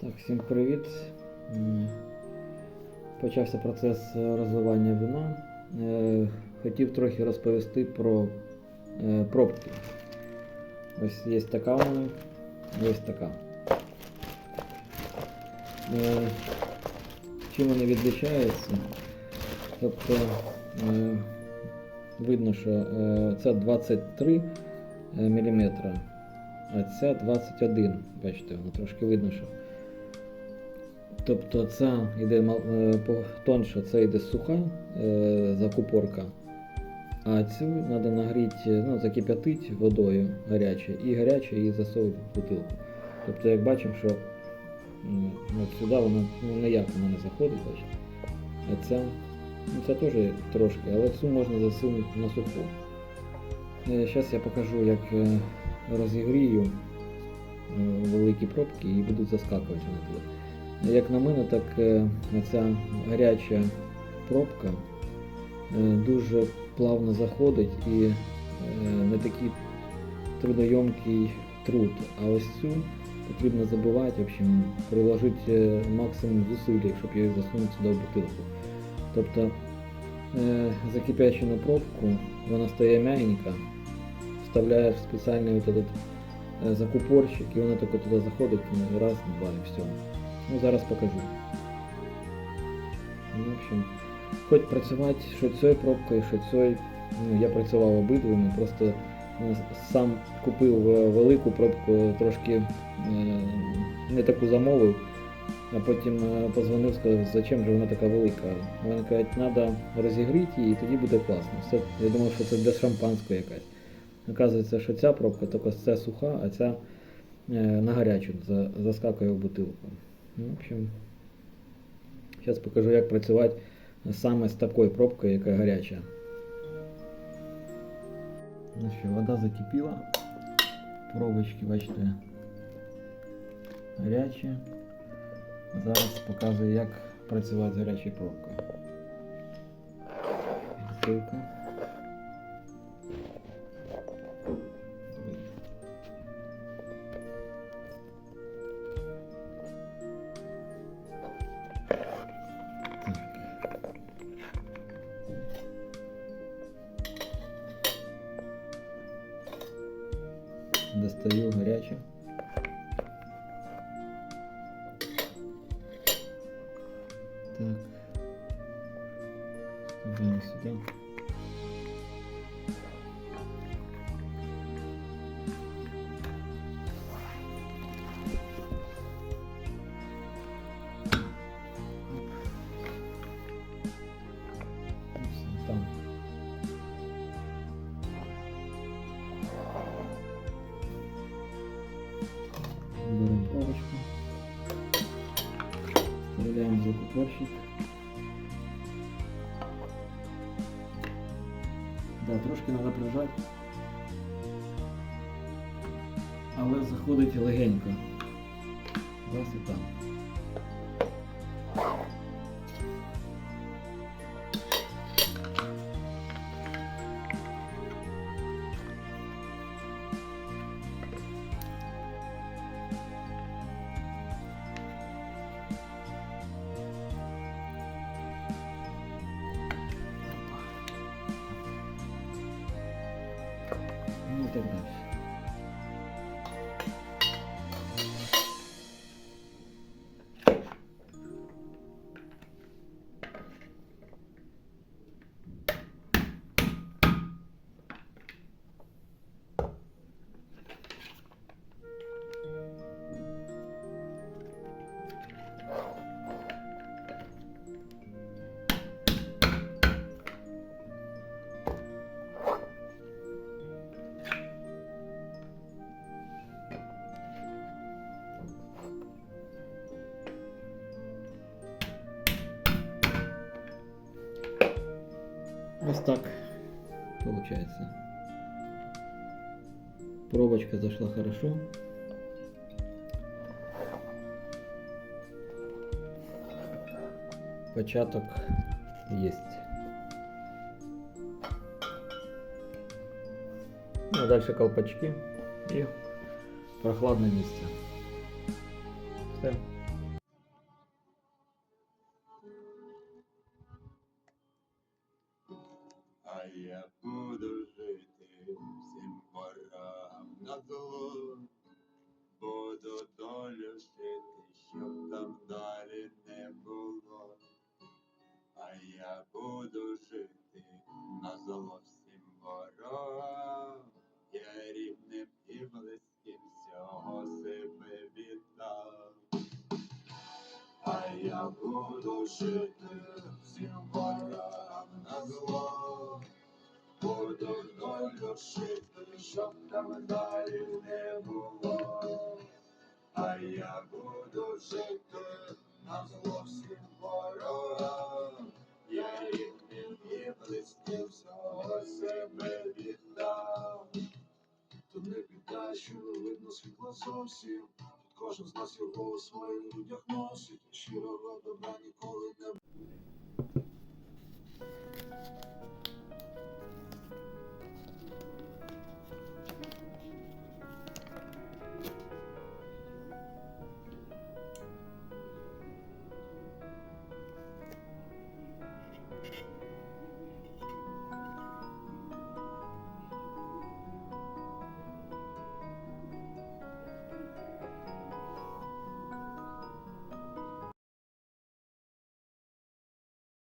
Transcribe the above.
Так, всім привіт. Почався процес е, розливання вина. Е, Хотів трохи розповісти про е, пробки. Ось є така вона, є така. Чим вони відрізняються? Тобто видно, що це 23 мм, а ця 21. Бачите, воно трошки видно, що. Тобто ця йде е, тонша, це йде суха е, закупорка, а цю треба нагріти, ну, закип'ятити водою гаряче і гаряче її засовувати в бутилку. Тобто, як бачимо, що от сюди вона ну, ніяк вона не заходить, бачите. А ну, ця теж трошки, але цю можна засунути на суху. Зараз я покажу, як е, розігрію е, великі пробки і будуть заскакувати вони туди. Як на мене, так е, ця гаряча пробка е, дуже плавно заходить і е, не такий трудойомкий труд. А ось цю потрібно забивати, в общем, приложити максимум зусиль, щоб її засунути сюди в бутилку. Тобто закипячену пробку, вона стає м'ягенька, вставляєш в спеціальний от этот, закупорщик, і вона тільки туди заходить ну, раз, два і все. Ну, зараз покажу. Ну, в общем, хоч працювати що цією пробкою, що цією. Ну, я працював обидвими, просто е, сам купив е, велику пробку, трошки е, не таку замовив, а потім позвонив, сказав, зачем же вона така велика. Вони кажуть, треба розігріти її, і тоді буде класно. Все, я думав, що це для шампанського якась. Оказується, що ця пробка тільки ця суха, а ця на гарячу за- заскакує в бутилку. Ну, в общем, зараз покажу, як працювати саме з такою пробкою, яка гаряча. Ну що, вода закипіла. Пробочки, бачите, гарячі. Зараз показую, як працювати з гарячою пробкою. Бутилка. Достаю гаряче. Вставляем закупорщик. Да, трошки треба прижати. Але заходить легенько. Раз і так. Ну і так Ось так получается. Пробочка зашла хорошо. Початок есть. Ну, а дальше колпачки и прохладное место. Все. Жити всім ворогам на зло. Буду долю шити, щоб там далі не було. А я буду жити на зло всім ворогам. Я рідним і близьким всього себе віддав. То не що видно світла зовсім. Кожен з нас його у своїх людях носить. Щирого добра ніколи не